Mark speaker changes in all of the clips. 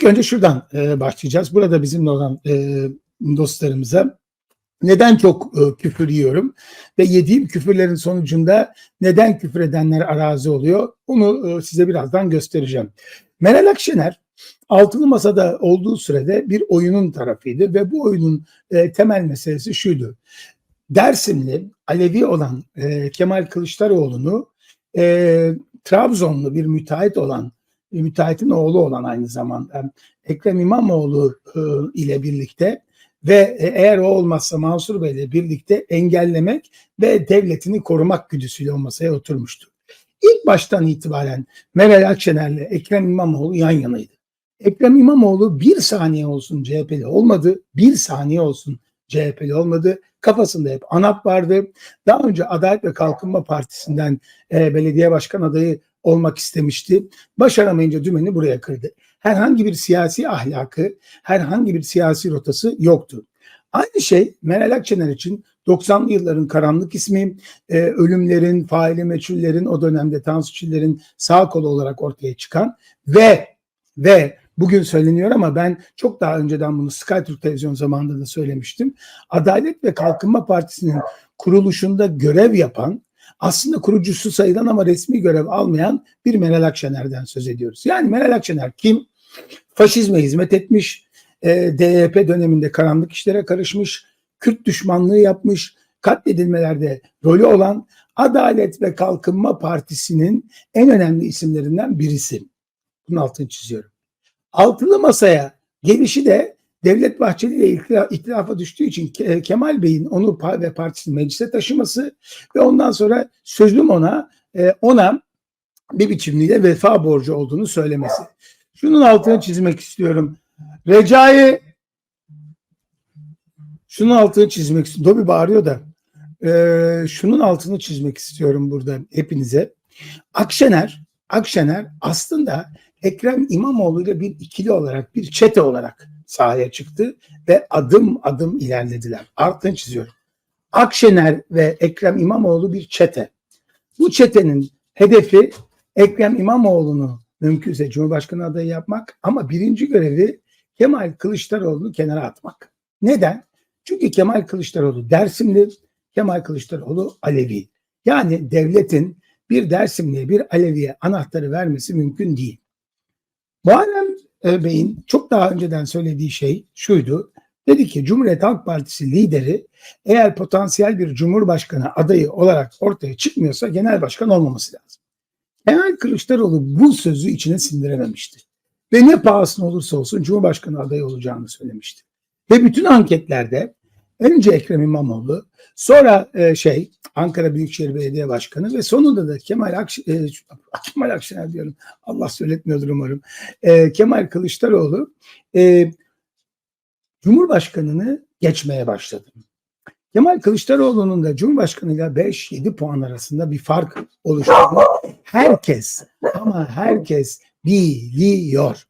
Speaker 1: İlk önce şuradan e, başlayacağız. Burada bizimle olan e, dostlarımıza neden çok e, küfür yiyorum ve yediğim küfürlerin sonucunda neden küfür edenler arazi oluyor onu e, size birazdan göstereceğim. Meral Akşener altılı masada olduğu sürede bir oyunun tarafıydı ve bu oyunun e, temel meselesi şuydu. Dersimli Alevi olan e, Kemal Kılıçdaroğlu'nu e, Trabzonlu bir müteahhit olan müteahhitin oğlu olan aynı zamanda Ekrem İmamoğlu e, ile birlikte ve eğer o olmazsa Mansur Bey ile birlikte engellemek ve devletini korumak güdüsüyle o masaya oturmuştu. İlk baştan itibaren Meral Akşener ile Ekrem İmamoğlu yan yanaydı. Ekrem İmamoğlu bir saniye olsun CHP'li olmadı, bir saniye olsun CHP'li olmadı. Kafasında hep ANAP vardı. Daha önce Adalet ve Kalkınma Partisi'nden e, belediye başkan adayı olmak istemişti. Başaramayınca dümeni buraya kırdı. Herhangi bir siyasi ahlakı, herhangi bir siyasi rotası yoktu. Aynı şey Meral Akşener için 90'lı yılların karanlık ismi, e, ölümlerin, faili meçhullerin, o dönemde Tansu sağ kolu olarak ortaya çıkan ve ve bugün söyleniyor ama ben çok daha önceden bunu SkyTürk televizyon zamanında da söylemiştim. Adalet ve Kalkınma Partisi'nin kuruluşunda görev yapan aslında kurucusu sayılan ama resmi görev almayan bir Meral Akşener'den söz ediyoruz. Yani Meral Akşener kim? Faşizme hizmet etmiş, e, DYP döneminde karanlık işlere karışmış, Kürt düşmanlığı yapmış, katledilmelerde rolü olan Adalet ve Kalkınma Partisi'nin en önemli isimlerinden birisi. Bunun altını çiziyorum. Altılı masaya gelişi de Devlet Bahçeli ile ihtilafa düştüğü için Kemal Bey'in onu ve partisini meclise taşıması ve ondan sonra sözüm ona e, ona bir biçimliyle vefa borcu olduğunu söylemesi. Şunun altını çizmek istiyorum. Recai şunun altını çizmek istiyorum. Dobi bağırıyor da e, şunun altını çizmek istiyorum burada hepinize. Akşener Akşener aslında Ekrem İmamoğlu ile bir ikili olarak, bir çete olarak sahaya çıktı ve adım adım ilerlediler. Altını çiziyorum. Akşener ve Ekrem İmamoğlu bir çete. Bu çetenin hedefi Ekrem İmamoğlu'nu mümkünse Cumhurbaşkanı adayı yapmak ama birinci görevi Kemal Kılıçdaroğlu'nu kenara atmak. Neden? Çünkü Kemal Kılıçdaroğlu Dersimli, Kemal Kılıçdaroğlu Alevi. Yani devletin bir Dersimli'ye bir Alevi'ye anahtarı vermesi mümkün değil. Muharrem Bey'in çok daha önceden söylediği şey şuydu. Dedi ki Cumhuriyet Halk Partisi lideri eğer potansiyel bir cumhurbaşkanı adayı olarak ortaya çıkmıyorsa genel başkan olmaması lazım. Kemal Kılıçdaroğlu bu sözü içine sindirememişti. Ve ne pahasına olursa olsun Cumhurbaşkanı adayı olacağını söylemişti. Ve bütün anketlerde önce Ekrem İmamoğlu, sonra e, şey Ankara Büyükşehir Belediye Başkanı ve sonunda da Kemal Akş e, Kemal Akşener diyorum. Allah söyletmiyordur umarım. E, Kemal Kılıçdaroğlu e, Cumhurbaşkanını geçmeye başladı. Kemal Kılıçdaroğlu'nun da Cumhurbaşkanı ile 5-7 puan arasında bir fark oluştuğunu herkes ama herkes biliyor.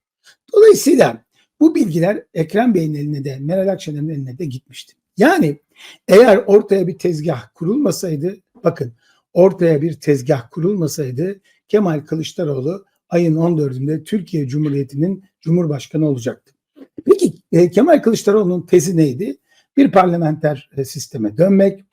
Speaker 1: Dolayısıyla bu bilgiler Ekrem Bey'in eline de Meral Akşener'in eline de gitmişti. Yani eğer ortaya bir tezgah kurulmasaydı, bakın ortaya bir tezgah kurulmasaydı Kemal Kılıçdaroğlu ayın 14'ünde Türkiye Cumhuriyeti'nin Cumhurbaşkanı olacaktı. Peki e, Kemal Kılıçdaroğlu'nun tezi neydi? Bir parlamenter e, sisteme dönmek,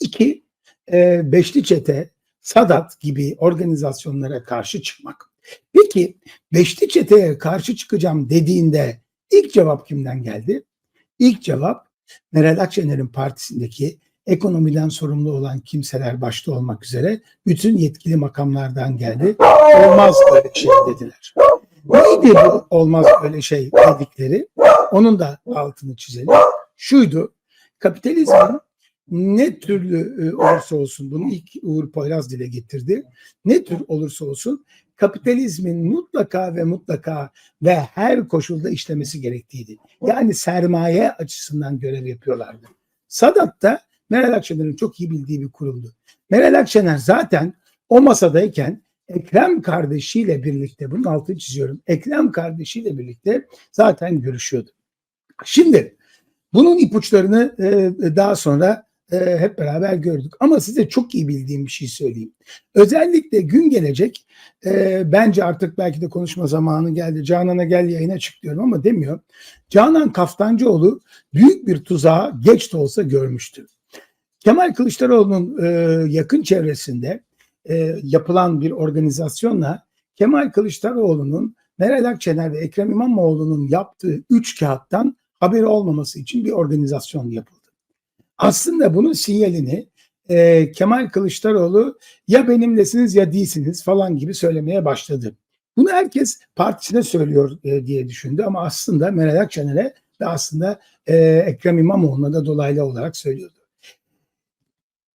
Speaker 1: iki e, beşli çete, Sadat gibi organizasyonlara karşı çıkmak. Peki beşli çeteye karşı çıkacağım dediğinde ilk cevap kimden geldi? İlk cevap Meral Akşener'in partisindeki ekonomiden sorumlu olan kimseler başta olmak üzere bütün yetkili makamlardan geldi. Olmaz böyle şey dediler. Neydi bu olmaz böyle şey dedikleri? Onun da altını çizelim. Şuydu, kapitalizmin ne türlü e, olursa olsun, bunu ilk Uğur Poyraz dile getirdi. Ne tür olursa olsun kapitalizmin mutlaka ve mutlaka ve her koşulda işlemesi gerektiğiydi. Yani sermaye açısından görev yapıyorlardı. Sadat da Meral Akşener'in çok iyi bildiği bir kurumdu. Meral Akşener zaten o masadayken Ekrem kardeşiyle birlikte, bunun altını çiziyorum, Ekrem kardeşiyle birlikte zaten görüşüyordu. Şimdi bunun ipuçlarını daha sonra e, hep beraber gördük. Ama size çok iyi bildiğim bir şey söyleyeyim. Özellikle gün gelecek e, bence artık belki de konuşma zamanı geldi. Canan'a gel yayına çık diyorum ama demiyor. Canan Kaftancıoğlu büyük bir tuzağı geç de olsa görmüştü. Kemal Kılıçdaroğlu'nun e, yakın çevresinde e, yapılan bir organizasyonla Kemal Kılıçdaroğlu'nun Meral Akşener ve Ekrem İmamoğlu'nun yaptığı üç kağıttan haberi olmaması için bir organizasyon yapıldı. Aslında bunun sinyalini e, Kemal Kılıçdaroğlu ya benimlesiniz ya değilsiniz falan gibi söylemeye başladı. Bunu herkes partisine söylüyor e, diye düşündü ama aslında Meral Akşener'e ve aslında e, Ekrem İmamoğlu'na da dolaylı olarak söylüyordu.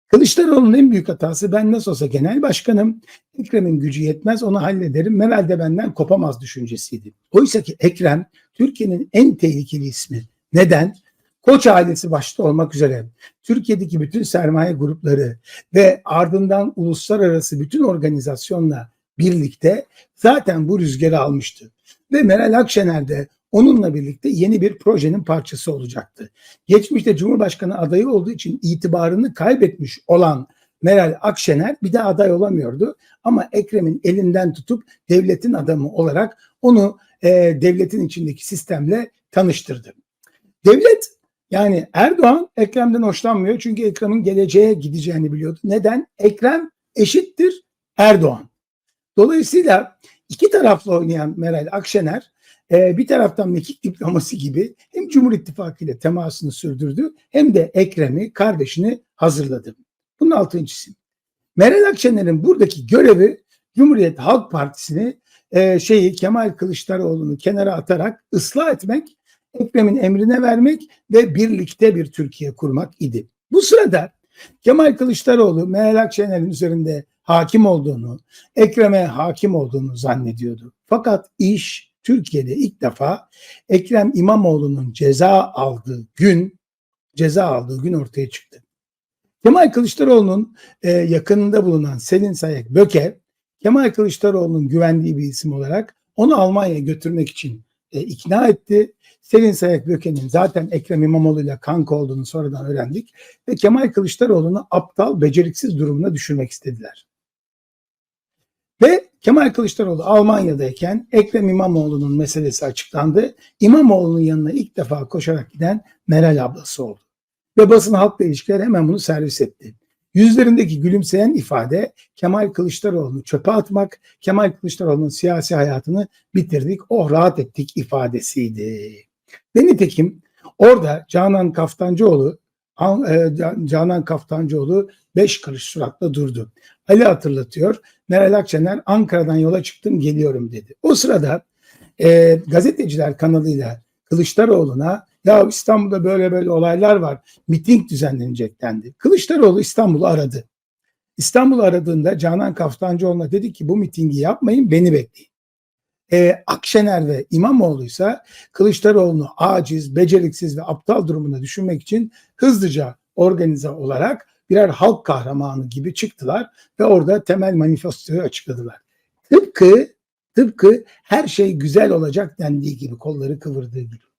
Speaker 1: Kılıçdaroğlu'nun en büyük hatası ben nasıl olsa genel başkanım, Ekrem'in gücü yetmez onu hallederim, Meral de benden kopamaz düşüncesiydi. Oysa ki Ekrem Türkiye'nin en tehlikeli ismi. Neden? Koç ailesi başta olmak üzere Türkiye'deki bütün sermaye grupları ve ardından uluslararası bütün organizasyonla birlikte zaten bu rüzgarı almıştı. Ve Meral Akşener de onunla birlikte yeni bir projenin parçası olacaktı. Geçmişte Cumhurbaşkanı adayı olduğu için itibarını kaybetmiş olan Meral Akşener bir de aday olamıyordu. Ama Ekrem'in elinden tutup devletin adamı olarak onu e, devletin içindeki sistemle tanıştırdı. Devlet yani Erdoğan Ekrem'den hoşlanmıyor çünkü Ekrem'in geleceğe gideceğini biliyordu. Neden? Ekrem eşittir Erdoğan. Dolayısıyla iki taraflı oynayan Meral Akşener e, bir taraftan mekik diploması gibi hem Cumhur İttifakı ile temasını sürdürdü hem de Ekrem'i kardeşini hazırladı. Bunun altıncısı. Meral Akşener'in buradaki görevi Cumhuriyet Halk Partisi'ni e, şeyi Kemal Kılıçdaroğlu'nu kenara atarak ıslah etmek, Ekrem'in emrine vermek ve birlikte bir Türkiye kurmak idi. Bu sırada Kemal Kılıçdaroğlu Meral Akşener'in üzerinde hakim olduğunu, Ekrem'e hakim olduğunu zannediyordu. Fakat iş Türkiye'de ilk defa Ekrem İmamoğlu'nun ceza aldığı gün ceza aldığı gün ortaya çıktı. Kemal Kılıçdaroğlu'nun e, yakınında bulunan Selin Sayak Böke, Kemal Kılıçdaroğlu'nun güvendiği bir isim olarak onu Almanya'ya götürmek için e, ikna etti. Selin Sayak Böke'nin zaten Ekrem İmamoğlu ile kanka olduğunu sonradan öğrendik ve Kemal Kılıçdaroğlu'nu aptal, beceriksiz durumuna düşürmek istediler. Ve Kemal Kılıçdaroğlu Almanya'dayken Ekrem İmamoğlu'nun meselesi açıklandı. İmamoğlu'nun yanına ilk defa koşarak giden Meral ablası oldu. Ve basın halkla ilişkiler hemen bunu servis etti. Yüzlerindeki gülümseyen ifade Kemal Kılıçdaroğlu'nu çöpe atmak, Kemal Kılıçdaroğlu'nun siyasi hayatını bitirdik, oh rahat ettik ifadesiydi. Ve nitekim orada Canan Kaftancıoğlu e, Canan Kaftancıoğlu beş karış suratla durdu. Ali hatırlatıyor. Meral Akşener Ankara'dan yola çıktım geliyorum dedi. O sırada e, gazeteciler kanalıyla Kılıçdaroğlu'na ya İstanbul'da böyle böyle olaylar var miting düzenlenecek dendi. Kılıçdaroğlu İstanbul'u aradı. İstanbul'u aradığında Canan Kaftancıoğlu'na dedi ki bu mitingi yapmayın beni bekleyin. Ee, Akşener ve İmamoğlu ise Kılıçdaroğlu'nu aciz, beceriksiz ve aptal durumuna düşünmek için hızlıca organize olarak birer halk kahramanı gibi çıktılar ve orada temel manifestoyu açıkladılar. Tıpkı tıpkı her şey güzel olacak dendiği gibi kolları kıvırdığı gibi.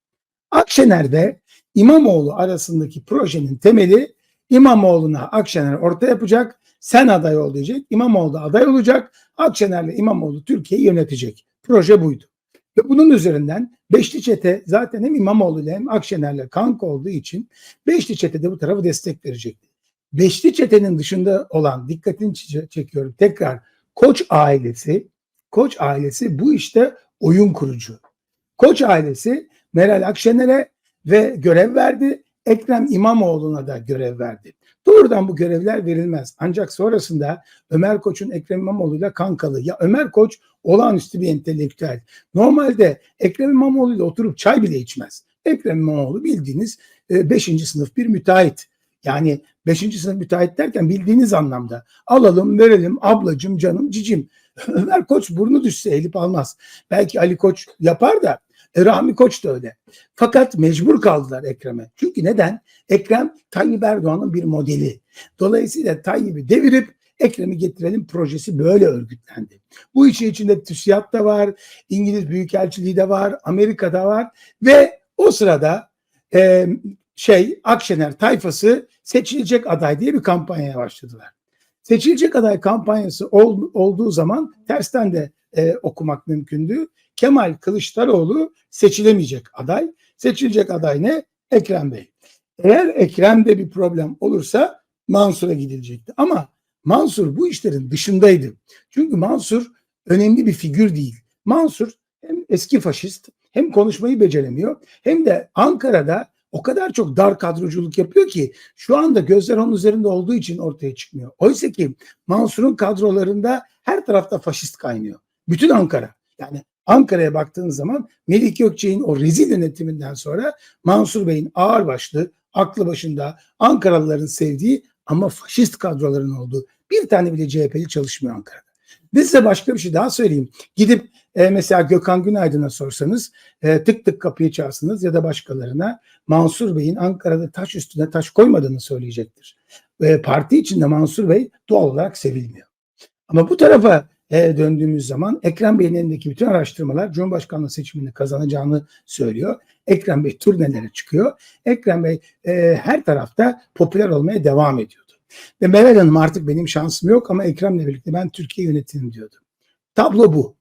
Speaker 1: Akşener ve İmamoğlu arasındaki projenin temeli İmamoğlu'na Akşener orta yapacak, sen aday ol diyecek, İmamoğlu da aday olacak, Akşener'le İmamoğlu Türkiye'yi yönetecek. Proje buydu. Ve bunun üzerinden Beşli Çete zaten hem İmamoğlu ile hem Akşener'le kanka olduğu için Beşli Çete de bu tarafı destek verecekti. Beşli Çete'nin dışında olan dikkatini çekiyorum tekrar Koç ailesi Koç ailesi bu işte oyun kurucu. Koç ailesi Meral Akşener'e ve görev verdi. Ekrem İmamoğlu'na da görev verdi. Doğrudan bu görevler verilmez. Ancak sonrasında Ömer Koç'un Ekrem İmamoğlu'yla kankalı. Ya Ömer Koç olağanüstü bir entelektüel. Normalde Ekrem İmamoğlu ile oturup çay bile içmez. Ekrem İmamoğlu bildiğiniz 5. E, sınıf bir müteahhit. Yani 5. sınıf müteahhit derken bildiğiniz anlamda. Alalım, verelim, ablacım, canım, cicim. Ömer Koç burnu düşse elip almaz. Belki Ali Koç yapar da e, Rahmi Koç da öyle. Fakat mecbur kaldılar Ekrem'e. Çünkü neden? Ekrem Tayyip Erdoğan'ın bir modeli. Dolayısıyla Tayyip'i devirip Ekrem'i getirelim projesi böyle örgütlendi. Bu işin içinde TÜSİAD da var, İngiliz Büyükelçiliği de var, Amerika'da var ve o sırada e, şey Akşener tayfası seçilecek aday diye bir kampanyaya başladılar. Seçilecek aday kampanyası ol- olduğu zaman tersten de e, okumak mümkündü. Kemal Kılıçdaroğlu seçilemeyecek aday. Seçilecek aday ne? Ekrem Bey. Eğer Ekrem'de bir problem olursa Mansur'a gidilecekti. Ama Mansur bu işlerin dışındaydı. Çünkü Mansur önemli bir figür değil. Mansur hem eski faşist hem konuşmayı beceremiyor hem de Ankara'da o kadar çok dar kadroculuk yapıyor ki şu anda gözler onun üzerinde olduğu için ortaya çıkmıyor. Oysa ki Mansur'un kadrolarında her tarafta faşist kaynıyor. Bütün Ankara. Yani Ankara'ya baktığınız zaman Melik Gökçe'nin o rezil yönetiminden sonra Mansur Bey'in ağırbaşlı, aklı başında Ankaralıların sevdiği ama faşist kadroların olduğu bir tane bile CHP'li çalışmıyor Ankara'da. Ve size başka bir şey daha söyleyeyim. Gidip e, mesela Gökhan Günaydın'a sorsanız e, tık tık kapıyı çalsınız ya da başkalarına Mansur Bey'in Ankara'da taş üstüne taş koymadığını söyleyecektir. E, parti içinde Mansur Bey doğal olarak sevilmiyor. Ama bu tarafa e, döndüğümüz zaman Ekrem Bey'in elindeki bütün araştırmalar Cumhurbaşkanlığı seçimini kazanacağını söylüyor. Ekrem Bey turnelere çıkıyor. Ekrem Bey e, her tarafta popüler olmaya devam ediyordu. Ve Meral Hanım artık benim şansım yok ama Ekrem'le birlikte ben Türkiye yönetirim diyordu. Tablo bu.